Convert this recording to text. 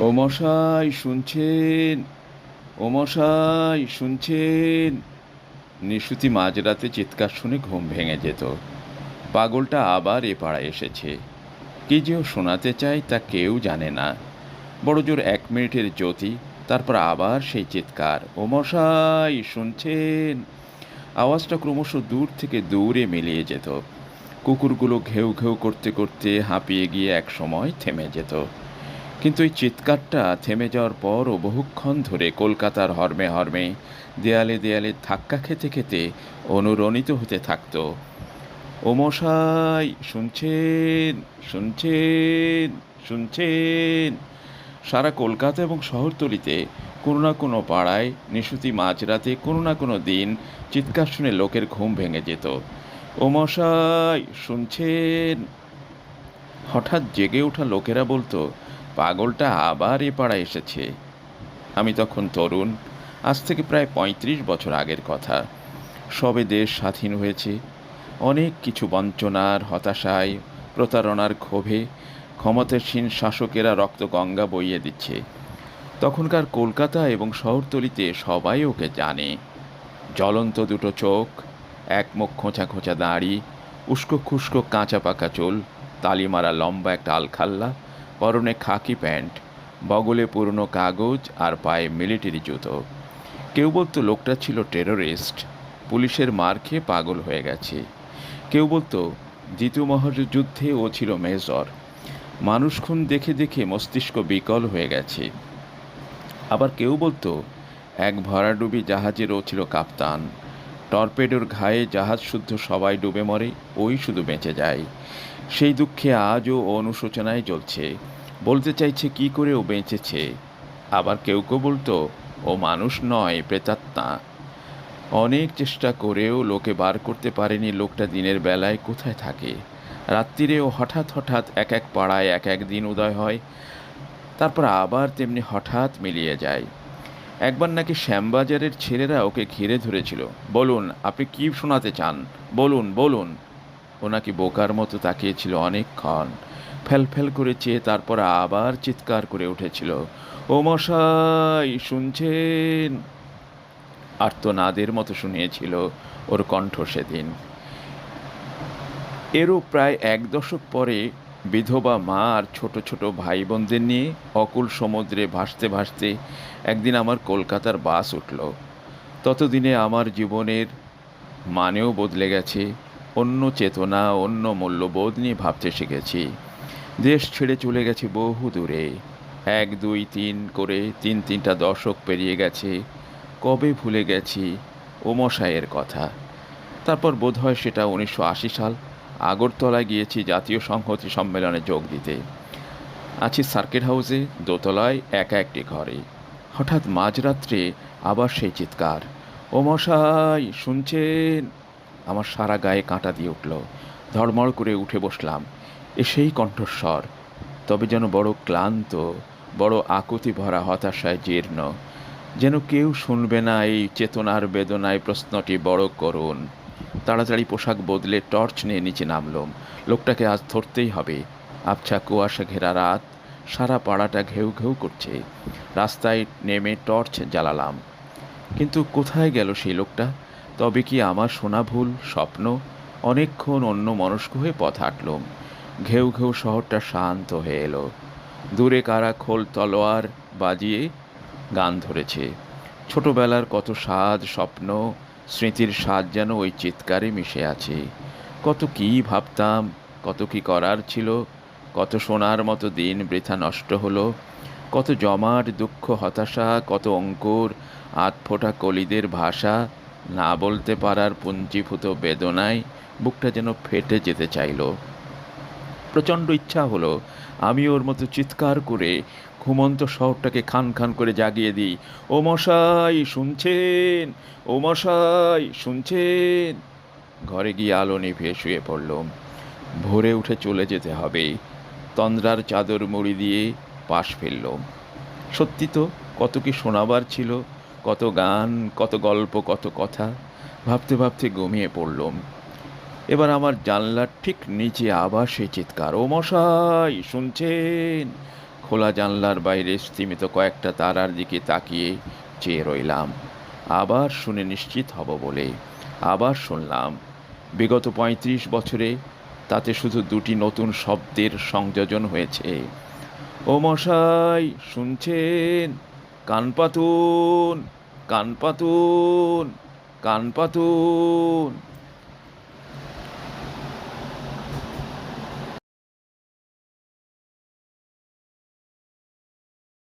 ও মশাই শুনছেন, ও মশাই শুনছেন। নিশুতি মাঝরাতে চিৎকার শুনে ঘুম ভেঙে যেত। পাগলটা আবার এ পাড়ায় এসেছে। কি যে শোনাতে চায় তা কেউ জানে না। বড় জোর এক মিনিটের জ্যোতি, তারপর আবার সেই চিৎকার, ও মশাই শুনছেন। আওয়াজটা ক্রমশ দূর থেকে দূরে মিলিয়ে যেত। কুকুরগুলো ঘেউ ঘেউ করতে করতে হাঁপিয়ে গিয়ে এক সময় থেমে যেত। কিন্তু এই চিৎকারটা থেমে যাওয়ার পরও বহুক্ষণ ধরে কলকাতার হর্মে হর্মে, দেয়ালে দেয়ালে ধাক্কা খেতে খেতে অনুরণিত হতে থাকত। ও মশাই, শুনছেন শুনছেন শুনছেন। সারা কলকাতা এবং শহরতলিতে কোনো না কোনো পাড়ায় নিশুতি মাঝরাতে কোনো না কোনো দিন চিৎকার শুনে লোকের ঘুম ভেঙে যেত। ও মশাই, শুনছেন? হঠাৎ জেগে ওঠা লোকেরা বলতো পাগলটা আবার এ পাড়ায় এসেছে। আমি তখন তরুণ, আজ থেকে প্রায় পঁয়ত্রিশ বছর আগের কথা। সবে দেশ স্বাধীন হয়েছে, অনেক কিছু বঞ্চনার, হতাশায়, প্রতারণার ক্ষোভে ক্ষমতাসীন শাসকেরা রক্ত গঙ্গা বইয়ে দিচ্ছে। তখনকার কলকাতা এবং শহরতলিতে সবাই ওকে জানে। জ্বলন্ত দুটো চোখ, এক মুখ খোঁচা খোঁচা দাঁড়ি, উস্কো খুস্কো কাঁচা পাকা চুল তালিমারা লম্বা একটা আলখাল্লা পরনে খাকি প্যান্ট, বগলে পুরনো কাগজ আর পায়ে মিলিটারি জুতো। কেউ বলতো লোকটা ছিল টেররিস্ট, পুলিশের মার খেয়ে পাগল হয়ে গেছে। কেউ বলতো দ্বিতীয় মহাযুদ্ধে ও ছিল মেজর। মানুষ খুন দেখে দেখে মস্তিষ্ক বিকল হয়ে গেছে। আবার কেউ বলতো এক ভরাডুবি জাহাজের ও ছিল কাপ্তান। টর্পেডোর ঘায়ে জাহাজ শুদ্ধ সবাই ডুবে মরে, ওই শুধু বেঁচে যায়। সেই দুঃখে আজও অনুশোচনায় জ্বলছে। বলতে চাইছে, কি করে ও বেঁচেছে? আবার কেউ কেউ বলতো, ও মানুষ নয়, প্রেতাত্মা। অনেক চেষ্টা করেও লোকে বার করতে পারেনি, লোকটা দিনের বেলায় কোথায় থাকে? রাত্রিরেও হঠাৎ হঠাৎ এক এক পাড়ায় এক এক দিন উদয় হয়, তারপর আবার তেমনি হঠাৎ মিলিয়ে যায়। একবার নাকি শ্যামবাজারের ছেলেরা ওকে ঘিরে ধরেছিল। বলুন, আপনি কি শোনাতে চান? বলুন বলুন। ও নাকি বোকার মতো তাকিয়েছিল অনেকক্ষণ। ফেল ফেল করে চেয়ে তারপর আবার চিৎকার করে উঠেছিল, ও মশাই, শুনছেন? আর্তনাদের মতো শুনিয়েছিল ওর কণ্ঠ সেদিন। এরও প্রায় এক দশক পরে বিধবা মা আর ছোট ছোট ভাই বোনদের নিয়ে অকুল সমুদ্রে ভাসতে ভাসতে একদিন আমার কলকাতার বাস উঠল। ততদিনে আমার জীবনের মানেও বদলে গেছে। অন্য চেতনা, অন্য মূল্যবোধ নিয়ে ভাবতে শিখেছি। দেশ ছেড়ে চলে গেছে বহু দূরে। এক, দুই, তিন করে তিন, তিনটা দশক পেরিয়ে গেছে। কবে ভুলে গেছি? ওমশায়ের কথা। তারপর বোধহয় সেটা উনিশশো আশি সাল আগরতলায় গিয়েছি জাতীয় সংহতি সম্মেলনে যোগ দিতে। আছি সার্কিট হাউসে, দোতলায়, একা একটি ঘরে। হঠাৎ মাঝরাত্রে আবার সেই চিৎকার, ও মশাই, শুনছেন? আমার সারা গায়ে কাঁটা দিয়ে উঠল। ধড়মড় করে উঠে বসলাম। এ সেই কণ্ঠস্বর। তবে যেন বড় ক্লান্ত, বড় আকুতি ভরা হতাশায় জীর্ণ। যেন কেউ শুনবে না এই চেতনার বেদনায় প্রশ্নটি বড় করুন তাড়াতাড়ি পোশাক বদলে টর্চ নিয়ে নিচে নামলাম। লোকটাকে আজ ধরতেই হবে। আবছা কুয়াশা ঘেরা রাত, সারা পাড়াটা ঘেউ ঘেউ করছে। রাস্তায় নেমে টর্চ জ্বালালাম। কিন্তু কোথায় গেল সেই লোকটা? তবে কি আমার শোনা ভুল, স্বপ্ন? অনেকক্ষণ অন্য মনস্ক হয়ে পথ হাঁটলুম। ঘেউ ঘেউ শহরটা শান্ত হয়ে এলো। দূরে কারা খোল তলোয়ার বাজিয়ে গান ধরেছে। ছোটবেলার কত স্বাদ, স্বপ্ন, স্মৃতির স্বাদ যেন ওই চিৎকারে মিশে আছে। কত কী ভাবতাম, কত কি করার ছিল, কত সোনার মতো দিন বৃথা নষ্ট হলো, কত জমাট, দুঃখ, হতাশা, কত অঙ্কুর আতফোটা কলিদের ভাষা না বলতে পারার পুঞ্জীভূত বেদনায় বুকটা যেন ফেটে যেতে চাইল। প্রচণ্ড ইচ্ছা হলো, আমি ওর মতো চিৎকার করে ঘুমন্ত শহরটাকে খান খান করে জাগিয়ে দিই। ও মশাই, শুনছেন? ও মশাই, শুনছেন? ঘরে গিয়ে আলো নিভিয়ে শুয়ে পড়লুম। ভোরে উঠে চলে যেতে হবে। তন্দ্রার চাদর মুড়ি দিয়ে পাশ ফেললুম। সত্যি তো, কত কি শোনাবার ছিল? কত গান, কত গল্প, কত কথা ভাবতে ভাবতে ঘুমিয়ে পড়লুম। এবার আমার জানলার ঠিক নিচে আবার সেই চিৎকার, ও মশাই, শুনছেন? খোলা জানলার বাইরে স্তিমিত কয়েকটা তারার দিকে তাকিয়ে চেয়ে রইলাম। আবার শুনে নিশ্চিত হব বলে আবার শুনলাম, বিগত পঁয়ত্রিশ বছরে তাতে শুধু দুটি নতুন শব্দের সংযোজন হয়েছে। ও মশাই, শুনছেন? কান পাতুন কান